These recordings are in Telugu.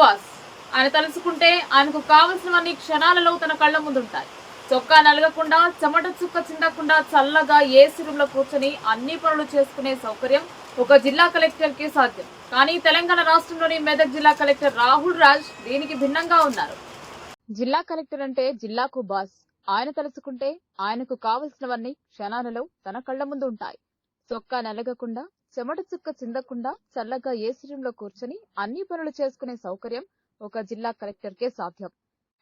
బాస్. ఆయన తలుసుకుంటే ఆయనకు కావలసినవన్నీ క్షణాలలో తన కళ్ళ ముందుంటాయి. చొక్కా నలగకుండా చెమట చుక్క చిందకుండా చల్లగా ఏసీ రూమ్లో కూర్చొని అన్ని పనులు చేసుకునే సౌకర్యం ఒక జిల్లా కలెక్టర్కి సాధ్యం. కానీ తెలంగాణ రాష్ట్రంలోని మెదక్ జిల్లా కలెక్టర్ రాహుల్ రాజ్ దీనికి భిన్నంగా ఉన్నారు. జిల్లా కలెక్టర్ అంటే జిల్లాకు బాస్. ఆయన తలుచుకుంటే ఆయనకు కావలసినవన్నీ క్షణాలలో తన కళ్ళ ముందు ఉంటాయి చొక్కా నలగకుండా చెమట చుక్క చిందకుండా చల్లగా ఏసీ రూమ్ కూర్చొని అన్ని పనులు చేసుకునే సౌకర్యం ఒక జిల్లా కలెక్టర్ కే సాధ్యం.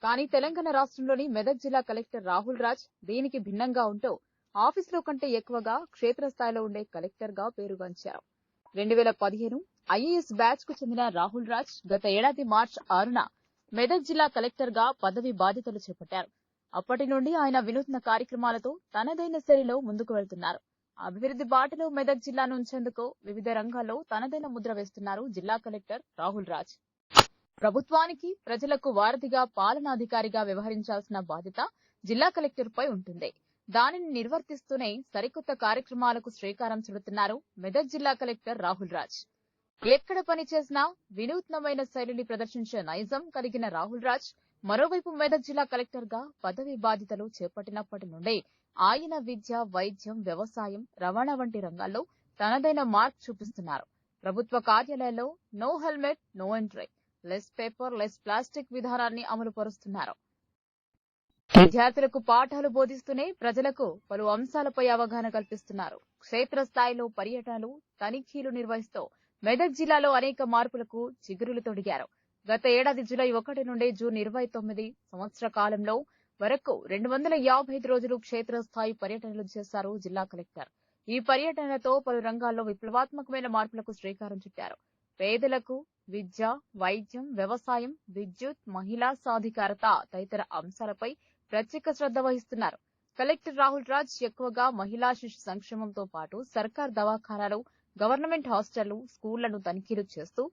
కానీ తెలంగాణ రాష్ట్రంలోని మెదక్ జిల్లా కలెక్టర్ రాహుల్ రాజ్ దీనికి భిన్నంగా ఉంటూ ఆఫీసులో కంటే ఎక్కువగా క్షేత్రస్థాయిలో ఉండే కలెక్టర్గా పేరుగాంచారు రెండు వేల పదిహేను ఐఏఎస్ బ్యాచ్కు చెందిన రాహుల్ రాజ్ గత ఏడాది మార్చి ఆరున మెదక్ జిల్లా కలెక్టర్గా పదవి బాధ్యతలు చేపట్టారు. అప్పటి నుండి ఆయన వినూత్న కార్యక్రమాలతో తనదైన శైలిలో ముందుకు వెళ్తున్నారు. అభివృద్ధి బాటలో మెదక్ జిల్లాను ఉంచేందుకు వివిధ రంగాల్లో తనదైన ముద్ర వేస్తున్నారు జిల్లా కలెక్టర్ రాహుల్ రాజ్. ప్రభుత్వానికి ప్రజలకు వారధిగా పాలనాధికారిగా వ్యవహరించాల్సిన బాధ్యత జిల్లా కలెక్టర్ పై ఉంటుంది. దానిని నిర్వర్తిస్తూనే సరికొత్త కార్యక్రమాలకు శ్రీకారం చుడుతున్నారు మెదక్ జిల్లా కలెక్టర్ రాహుల్ రాజ్. ఎక్కడ పని చేసినా వినూత్నమైన శైలిని ప్రదర్శించే నైజం కలిగిన రాహుల్ రాజ్ మరోవైపు మెదక్ జిల్లా కలెక్టర్గా పదవి బాధ్యతలు చేపట్టినప్పటి నుండి ఆయన విద్య వైద్యం వ్యవసాయం రవాణా వంటి రంగాల్లో తనదైన మార్క్ చూపిస్తున్నారు. ప్రభుత్వ కార్యాలయాల్లో no helmet no entry less paper less plastic విధానాన్ని అమలు పరుస్తున్నారు. విద్యార్థులకు పాఠాలు బోధిస్తూనే ప్రజలకు పలు అంశాలపై అవగాహన కల్పిస్తున్నారు. క్షేత్రస్థాయిలో పర్యటనలు తనిఖీలు నిర్వహిస్తూ మెదక్ జిల్లాలో అనేక మార్పులకు చిగురులు తొడిగారు. గత ఏడాది జూలై ఒకటి నుండి జూన్ ఇరవై తొమ్మిది సంవత్సర కాలంలో వరకు రెండు వందల యాభై ఐదు రోజులు క్షేత్రస్థాయి పర్యటనలు చేశారు జిల్లా కలెక్టర్. ఈ పర్యటనతో పలు రంగాల్లో విప్లవాత్మకమైన మార్పులకు శ్రీకారం చుట్టారు. పేదలకు విద్య వైద్యం వ్యవసాయం విద్యుత్ మహిళా సాధికారత తదితర అంశాలపై ప్రత్యేక శ్రద్ధ వహిస్తున్నారు. కలెక్టర్ రాహుల్ రాజ్ ఎక్కువగా మహిళా శిశు సంక్షేమంతో పాటు సర్కార్ దవాఖానాలు గవర్నమెంట్ హాస్టళ్ళు స్కూళ్ళను తనిఖీలు చేస్తూ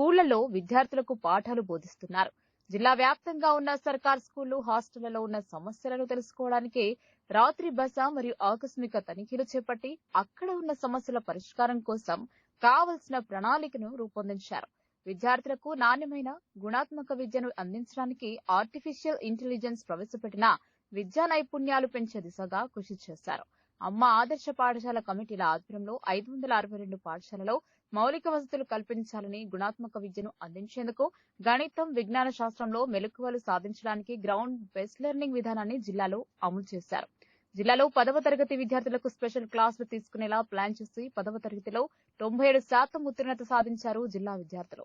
స్కూళ్ళలో విద్యార్థులకు పాఠాలు బోధిస్తున్నారు. జిల్లా వ్యాప్తంగా ఉన్న సర్కార్ స్కూళ్ళు హాస్టళ్ళలో ఉన్న సమస్యలను తెలుసుకోవడానికి రాత్రి బస మరియు ఆకస్మిక తనిఖీలు చేపట్టి అక్కడ ఉన్న సమస్యల పరిష్కారం కోసం కావలసిన ప్రణాళికను రూపొందించారు. విద్యార్థులకు నాణ్యమైన గుణాత్మక విద్యను అందించడానికి ఆర్టిఫిషియల్ ఇంటెలిజెన్స్ ప్రవేశపెట్టిన విద్యా నైపుణ్యాలు పెంచే దిశగా కృషి చేశారు. అమ్మ ఆదర్శ పాఠశాల కమిటీల ఆధ్వర్యంలో ఐదు వందల అరవై రెండు పాఠశాలలో మౌలిక వసతులు కల్పించాలని గుణాత్మక విద్యను అందించేందుకు గణితం విజ్ఞాన శాస్త్రంలో మెలకువలు సాధించడానికి గ్రౌండ్ బెస్ట్ లెర్నింగ్ విధానాన్ని జిల్లాలో అమలు చేశారు. జిల్లాలో పదవ తరగతి విద్యార్థులకు స్పెషల్ క్లాసులు తీసుకునేలా ప్లాన్ చేసి పదవ తరగతిలో తొంభై ఏడు శాతం ఉత్తీర్ణత సాధించారు జిల్లా విద్యార్థులు.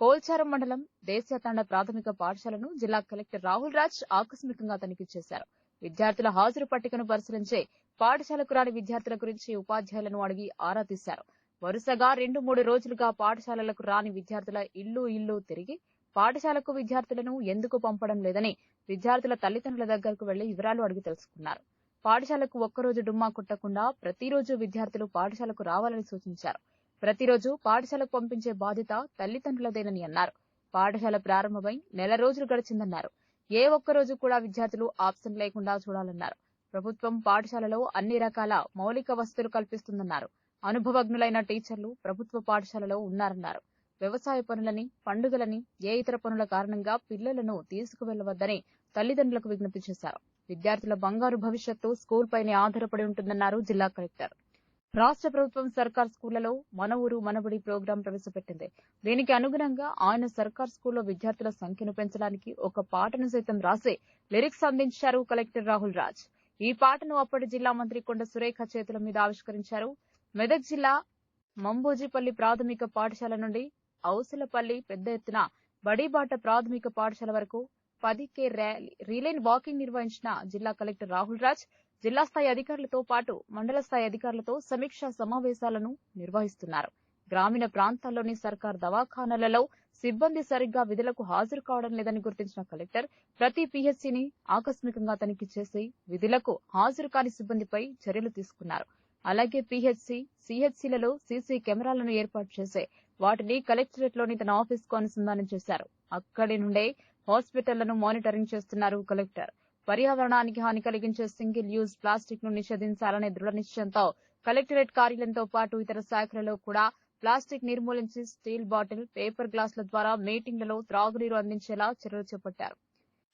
కోల్చారం మండలం దేశీయతండ ప్రాథమిక పాఠశాలను జిల్లా కలెక్టర్ రాహుల్ రాజ్ ఆకస్మికంగా తనిఖీ చేశారు. విద్యార్థుల హాజరు పట్టికను పరిశీలించే పాఠశాలకు రాని విద్యార్థుల గురించి ఉపాధ్యాయులను అడిగి ఆరా తీశారు. వరుసగా రెండు మూడు రోజులుగా పాఠశాలలకు రాని విద్యార్థుల ఇల్లు ఇల్లు తిరిగి పాఠశాలకు విద్యార్థులను ఎందుకు పంపడం లేదని విద్యార్థుల తల్లిదండ్రుల దగ్గరకు వెళ్ళి వివరాలు అడిగి తెలుసుకున్నారు. పాఠశాలకు ఒక్కరోజు డుమ్మా కుట్టకుండా ప్రతిరోజు విద్యార్థులు పాఠశాలకు రావాలని సూచించారు. ప్రతిరోజు పాఠశాలకు పంపించే బాధ్యత తల్లిదండ్రులదేనని అన్నారు. పాఠశాల ప్రారంభమై నెల రోజులు గడిచిందన్నారు. ఏ ఒక్క రోజు కూడా విద్యార్థులు ఆప్షన్ లేకుండా చూడాలన్నారు. ప్రభుత్వం పాఠశాలలో అన్ని రకాల మౌలిక వసతులు కల్పిస్తుందన్నారు. అనుభవజ్ఞులైన టీచర్లు ప్రభుత్వ పాఠశాలలో ఉన్నారన్నారు. వ్యవసాయ పనులని పండుగలని ఏ ఇతర పనుల కారణంగా పిల్లలను తీసుకువెళ్ళవద్దని తల్లిదండ్రులకు విజ్ఞప్తి చేశారు. విద్యార్థుల బంగారు భవిష్యత్తు స్కూల్ పైనే ఆధారపడి ఉంటుందన్నారు జిల్లా కలెక్టర్. రాష్ట్ర ప్రభుత్వం సర్కార్ స్కూళ్ళలో మన ఊరు మనబడి ప్రోగ్రాం ప్రవేశపెట్టింది. దీనికి అనుగుణంగా ఆయన సర్కార్ స్కూల్లో విద్యార్థుల సంఖ్యను పెంచడానికి ఒక పాటను సైతం రాసి లిరిక్స్ అందించారు కలెక్టర్ రాహుల్ రాజ్. ఈ పాటను అప్పటి జిల్లా మంత్రి కొండ సురేఖ చేతుల మీద ఆవిష్కరించారు. మెదక్ జిల్లా మంబోజిపల్లి ప్రాథమిక పాఠశాల నుండి ఔసలపల్లి పెద్ద ఎత్తున బడిబాట ప్రాథమిక పాఠశాల వరకు పది కే ర్యాలీ వాకింగ్ నిర్వహించిన జిల్లా కలెక్టర్ రాహుల్ రాజ్ జిల్లా స్థాయి అధికారులతో పాటు మండల స్థాయి అధికారులతో సమీక్షా సమావేశాలను నిర్వహిస్తున్నారు. గ్రామీణ ప్రాంతాల్లోని సర్కార్ దవాఖానాలలో సిబ్బంది సరిగ్గా విధులకు హాజరు కావడం లేదని గుర్తించిన కలెక్టర్ ప్రతి పీహెచ్సీని ఆకస్మికంగా తనిఖీ చేసి విధులకు హాజరు కాని సిబ్బందిపై చర్యలు తీసుకున్నారు. అలాగే పీహెచ్సీ సిహెచ్సిలలో సీసీ కెమెరాలను ఏర్పాటు చేసి వాటిని కలెక్టరేట్లోని తన ఆఫీస్కు అనుసంధానం చేశారు. అక్కడి నుండే హాస్పిటళ్ళను మానిటరింగ్ చేస్తున్నారు కలెక్టర్ పర్యావరణానికి హాని కలిగించే సింగిల్ యూజ్ ప్లాస్టిక్ను నిషేధించాలనే దృఢ నిశ్చయంతో కలెక్టరేట్ కార్యాలయంతో పాటు ఇతర శాఖలలో కూడా ప్లాస్టిక్ నిర్మూలించి స్టీల్ బాటిల్ పేపర్ గ్లాసుల ద్వారా మీటింగ్లలో త్రాగునీరు అందించేలా చర్యలు చేపట్టారు.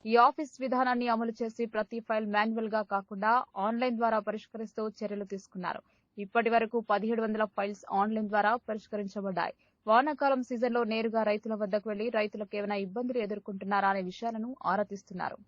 ఈ ఆఫీస్ విధానాన్ని అమలు చేసి ప్రతి ఫైల్ మాన్యువల్గా కాకుండా ఆన్లైన్ ద్వారా పరిష్కరిస్తూ చర్యలు తీసుకున్నారు. ఇప్పటి వరకు పదిహేడు వందల ఫైల్స్ ఆన్లైన్ ద్వారా పరిష్కరించబడ్డాయి. వానాకాలం సీజన్లో నేరుగా రైతుల వద్దకు వెళ్ళి రైతులకు ఏమైనా ఇబ్బందులు ఎదుర్కొంటున్నారా అనే విషయాలను ఆరా తీస్తున్నారు.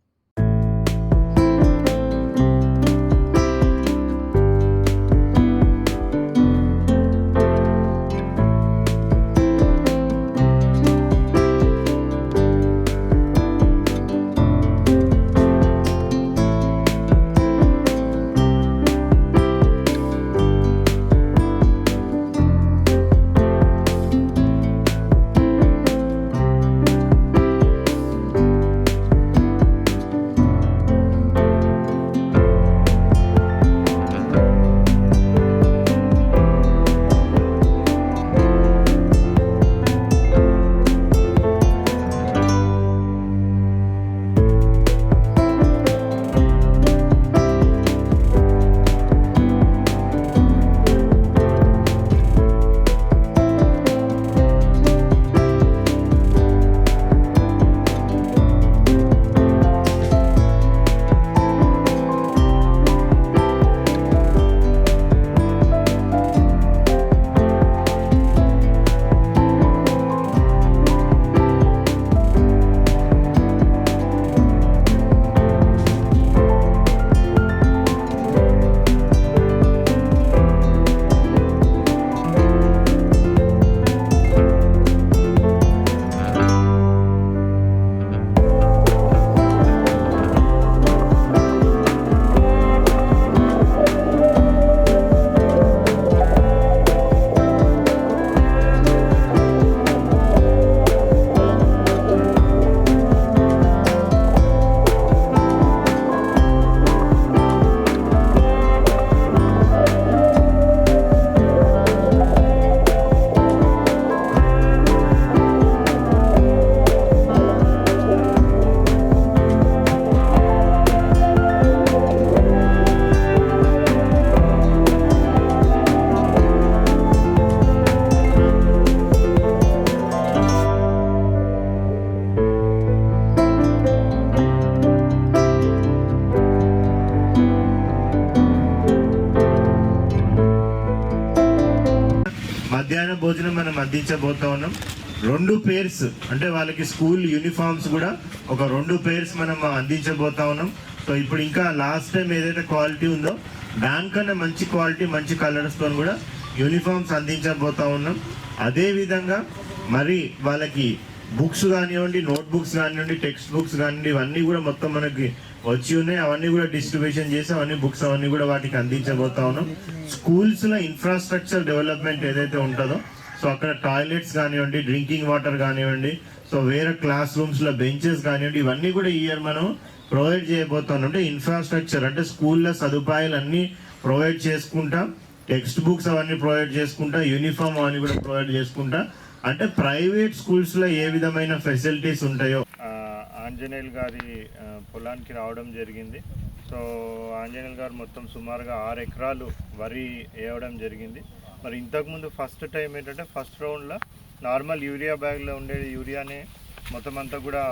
అందించబోతా ఉన్నాం. రెండు పేర్స్ అంటే వాళ్ళకి స్కూల్ యూనిఫామ్స్ కూడా ఒక రెండు పేర్స్ మనం అందించబోతా ఉన్నాం. సో ఇప్పుడు ఇంకా లాస్ట్ టైం ఏదైతే క్వాలిటీ ఉందో దానికన్నా మంచి క్వాలిటీ మంచి కలర్స్తో కూడా యూనిఫామ్స్ అందించబోతా ఉన్నాం. అదే విధంగా మరి వాళ్ళకి బుక్స్ కానివ్వండి నోట్బుక్స్ కానివ్వండి టెక్స్ట్ బుక్స్ కానివ్వండి ఇవన్నీ కూడా మొత్తం మనకి వచ్చి ఉన్నాయి. అవన్నీ కూడా డిస్ట్రిబ్యూషన్ చేసి అవన్నీ బుక్స్ అవన్నీ కూడా వాటికి అందించబోతా ఉన్నాం. స్కూల్స్లో ఇన్ఫ్రాస్ట్రక్చర్ డెవలప్మెంట్ ఏదైతే ఉంటుందో సో అక్కడ టాయిలెట్స్ కానివ్వండి డ్రింకింగ్ వాటర్ కానివ్వండి సో వేరే క్లాస్ రూమ్స్లో బెంచెస్ కానివ్వండి ఇవన్నీ కూడా ఇయర్ మనం ప్రొవైడ్ చేయబోతున్నాం. అంటే ఇన్ఫ్రాస్ట్రక్చర్ అంటే స్కూల్లో సదుపాయాలు అన్నీ ప్రొవైడ్ చేసుకుంటాం టెక్స్ట్ బుక్స్ అవన్నీ ప్రొవైడ్ చేసుకుంటా యూనిఫామ్ అవన్నీ కూడా ప్రొవైడ్ చేసుకుంటా. అంటే ప్రైవేట్ స్కూల్స్లో ఏ విధమైన ఫెసిలిటీస్ ఉంటాయో? ఆంజనేయులు గారి పొలానికి రావడం జరిగింది. సో ఆంజనేయులు గారు మొత్తం సుమారుగా ఆరు ఎకరాలు వరి వేయడం జరిగింది. మరి ఇంతకుముందు ఫస్ట్ టైం ఏంటంటే ఫస్ట్ రౌండ్లో నార్మల్ యూరియా బ్యాగ్లో ఉండే యూరియానే మొత్తం అంతా కూడా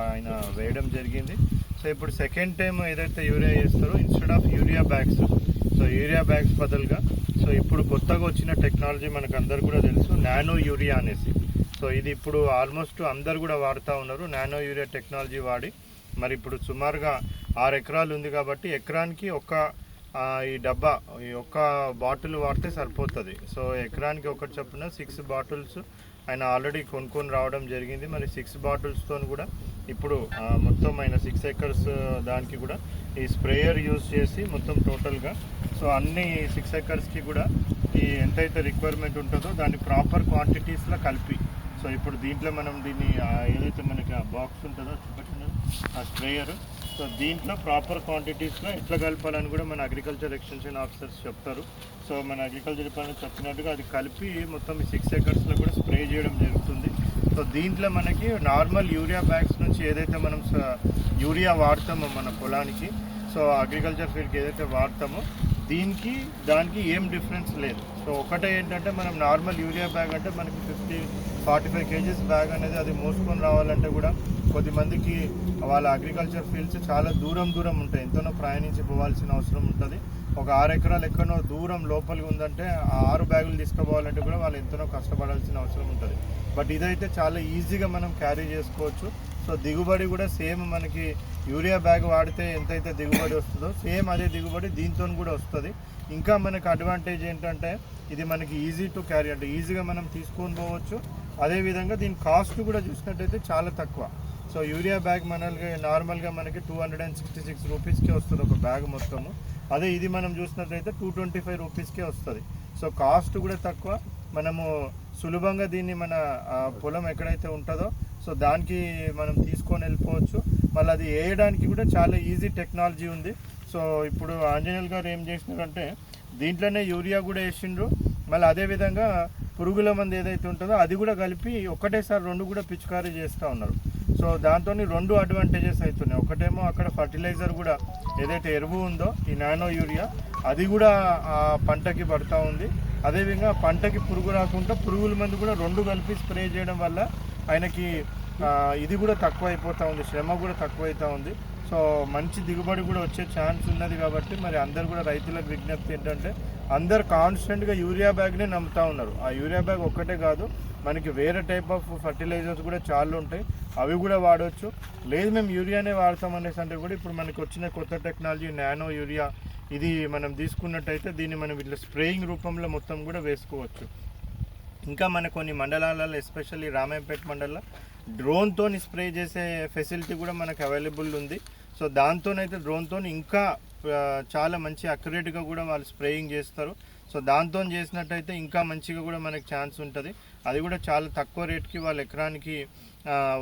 ఆయన వేయడం జరిగింది. సో ఇప్పుడు సెకండ్ టైం ఏదైతే యూరియా వేస్తారో instead of urea bags so urea bags బదులుగా సో ఇప్పుడు కొత్తగా వచ్చిన టెక్నాలజీ మనకు అందరు కూడా తెలుసు నానో యూరియా అనేసి. సో ఇది ఇప్పుడు ఆల్మోస్ట్ అందరు కూడా వాడుతూ ఉన్నారు నానో యూరియా టెక్నాలజీ వాడి. మరి ఇప్పుడు సుమారుగా ఆరు ఎకరాలు ఉంది కాబట్టి ఎకరానికి ఒక ఈ డబ్బా ఈ ఒక్క బాటిల్ వాడితే సరిపోతుంది. సో ఎకరానికి ఒకటి చొప్పున సిక్స్ బాటిల్స్ ఆయన ఆల్రెడీ కొనుక్కొని రావడం జరిగింది. మరి సిక్స్ బాటిల్స్తో కూడా ఇప్పుడు మొత్తం ఆయన సిక్స్ ఎకర్స్ దానికి కూడా ఈ స్ప్రేయర్ యూజ్ చేసి మొత్తం టోటల్గా సో అన్ని సిక్స్ ఎకర్స్కి కూడా ఈ ఎంతైతే రిక్వైర్మెంట్ ఉంటుందో దాన్ని ప్రాపర్ క్వాంటిటీస్లో కలిపి సో ఇప్పుడు దీంట్లో మనం దీన్ని ఏదైతే మనకి ఆ బాక్స్ ఉంటుందో చూపెట్టిన ఆ స్ప్రేయర్ సో దీంట్లో ప్రాపర్ క్వాంటిటీస్లో ఎట్లా కలపాలని కూడా మన అగ్రికల్చర్ ఎక్స్టెన్షన్ ఆఫీసర్స్ చెప్తారు. సో మన అగ్రికల్చర్ డిపార్ట్మెంట్ చెప్పినట్టుగా అది కలిపి మొత్తం ఈ సిక్స్ ఎకర్స్లో కూడా స్ప్రే చేయడం జరుగుతుంది. సో దీంట్లో మనకి నార్మల్ యూరియా బ్యాగ్స్ నుంచి ఏదైతే మనం యూరియా వాడతామో మన పొలానికి సో అగ్రికల్చర్ ఫీల్డ్కి ఏదైతే వాడతామో దీనికి దానికి ఏం డిఫరెన్స్ లేదు. సో ఒకటే ఏంటంటే మనం నార్మల్ యూరియా బ్యాగ్ అంటే మనకి fifty forty five KGs bag అనేది అది మోసుకొని రావాలంటే కూడా కొద్దిమందికి వాళ్ళ అగ్రికల్చర్ ఫీల్డ్స్ చాలా దూరం దూరం ఉంటాయి. ఎంతనో ప్రయాణించి పోవాల్సిన అవసరం ఉంటుంది. ఒక ఆరు ఎకరాలు ఎక్కడో దూరం లోపలికి ఉందంటే ఆ ఆరు బ్యాగులు తీసుకుపోవాలంటే కూడా వాళ్ళు ఎంతనో కష్టపడాల్సిన అవసరం ఉంటుంది. బట్ ఇదైతే చాలా ఈజీగా మనం క్యారీ చేసుకోవచ్చు. సో దిగుబడి కూడా సేమ్ మనకి యూరియా బ్యాగ్ వాడితే ఎంతైతే దిగుబడి వస్తుందో సేమ్ అదే దిగుబడి దీంతో కూడా వస్తుంది. ఇంకా మనకి అడ్వాంటేజ్ ఏంటంటే ఇది మనకి ఈజీ టు క్యారీ అంటే ఈజీగా మనం తీసుకొని పోవచ్చు. అదేవిధంగా దీని కాస్ట్ కూడా చూసినట్టయితే చాలా తక్కువ. సో యూరియా బ్యాగ్ మనకి నార్మల్గా మనకి two hundred and sixty six రూపీస్కే వస్తుంది ఒక బ్యాగ్ మొత్తము. అదే ఇది మనం చూసినట్లయితే టూ ట్వంటీ ఫైవ్ రూపీస్కే వస్తుంది. సో కాస్ట్ కూడా తక్కువ. మనము సులభంగా దీన్ని మన పొలం ఎక్కడైతే ఉంటుందో సో దానికి మనం తీసుకొని వెళ్ళిపోవచ్చు. మళ్ళీ అది వేయడానికి కూడా చాలా ఈజీ టెక్నాలజీ ఉంది. సో ఇప్పుడు ఆంజనేయులు గారు ఏం చేసినారంటే దీంట్లోనే యూరియా కూడా వేసిండ్రు. మళ్ళీ అదేవిధంగా పురుగుల మంది ఏదైతే ఉంటుందో అది కూడా కలిపి ఒకటేసారి రెండు కూడా పిచికారీ చేస్తూ ఉన్నారు. సో దాంతో రెండు అడ్వాంటేజెస్ అవుతున్నాయి ఒకటేమో అక్కడ ఫర్టిలైజర్ కూడా ఏదైతే ఎరువు ఉందో ఈ నానో యూరియా అది కూడా ఆ పంటకి పడతా ఉంది. అదేవిధంగా పంటకి పురుగు రాకుండా పురుగుల మందు కూడా రెండు కలిపి స్ప్రే చేయడం వల్ల ఆయనకి ఇది కూడా తక్కువ అయిపోతూ ఉంది శ్రమ కూడా తక్కువ అవుతూ ఉంది. సో మంచి దిగుబడి కూడా వచ్చే ఛాన్స్ ఉన్నది కాబట్టి మరి అందరు కూడా రైతులకు విజ్ఞప్తి ఏంటంటే అందరు కాన్స్టెంట్గా యూరియా బ్యాగ్నే నమ్ముతా ఉన్నారు. ఆ యూరియా బ్యాగ్ ఒక్కటే కాదు మనకి వేరే టైప్ ఆఫ్ ఫర్టిలైజర్స్ కూడా చాలా ఉంటాయి. అవి కూడా వాడవచ్చు లేదు మేము యూరియానే వాడతాం అనేసి అంటే కూడా ఇప్పుడు మనకి వచ్చిన కొత్త టెక్నాలజీ నానో యూరియా ఇది మనం తీసుకున్నట్టయితే దీన్ని మనం ఇట్లా స్ప్రేయింగ్ రూపంలో మొత్తం కూడా వేసుకోవచ్చు. ఇంకా మన కొన్ని మండలాలలో ఎస్పెషల్లీ రామాయపేట మండలంలో డ్రోన్తో స్ప్రే చేసే ఫెసిలిటీ కూడా మనకు అవైలబుల్ ఉంది. సో దాంతోనైతే డ్రోన్తో ఇంకా చాలా మంచి అక్యురేట్గా కూడా వాళ్ళు స్ప్రేయింగ్ చేస్తారు. సో దాంతో చేసినట్టయితే ఇంకా మంచిగా కూడా మనకి ఛాన్స్ ఉంటుంది. అది కూడా చాలా తక్కువ రేట్కి వాళ్ళ ఎకరానికి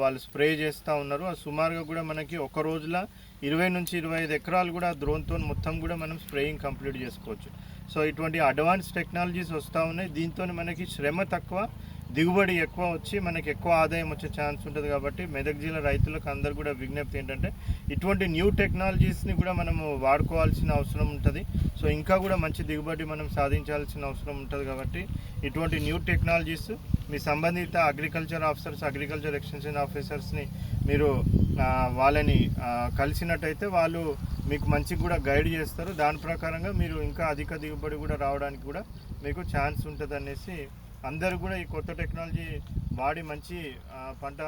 వాళ్ళు స్ప్రే చేస్తూ ఉన్నారు. సుమారుగా కూడా మనకి ఒక రోజుల ఇరవై నుంచి ఇరవై ఐదు ఎకరాలు కూడా డ్రోన్తో మొత్తం కూడా మనం స్ప్రేయింగ్ కంప్లీట్ చేసుకోవచ్చు. సో ఇటువంటి అడ్వాన్స్ టెక్నాలజీస్ వస్తూ ఉన్నాయి. దీంతో మనకి శ్రమ తక్కువ దిగుబడి ఎక్కువ వచ్చి మనకి ఎక్కువ ఆదాయం వచ్చే ఛాన్స్ ఉంటుంది కాబట్టి మెదక్ జిల్లా రైతులకు అందరు కూడా విజ్ఞప్తి ఏంటంటే ఇటువంటి న్యూ టెక్నాలజీస్ని కూడా మనము వాడుకోవాల్సిన అవసరం ఉంటుంది. సో ఇంకా కూడా మంచి దిగుబడి మనం సాధించాల్సిన అవసరం ఉంటుంది కాబట్టి ఇటువంటి న్యూ టెక్నాలజీస్ మీ సంబంధిత అగ్రికల్చర్ ఆఫీసర్స్ అగ్రికల్చర్ ఎక్స్టెన్షన్ ఆఫీసర్స్ని మీరు వాళ్ళని కలిసినట్టయితే వాళ్ళు మీకు మంచి కూడా గైడ్ చేస్తారు. దాని ప్రకారంగా మీరు ఇంకా అధిక దిగుబడి కూడా రావడానికి కూడా మీకు ఛాన్స్ ఉంటుంది అనేసి అందరూ కూడా ఈ కొత్త టెక్నాలజీ వాడి మంచి పంట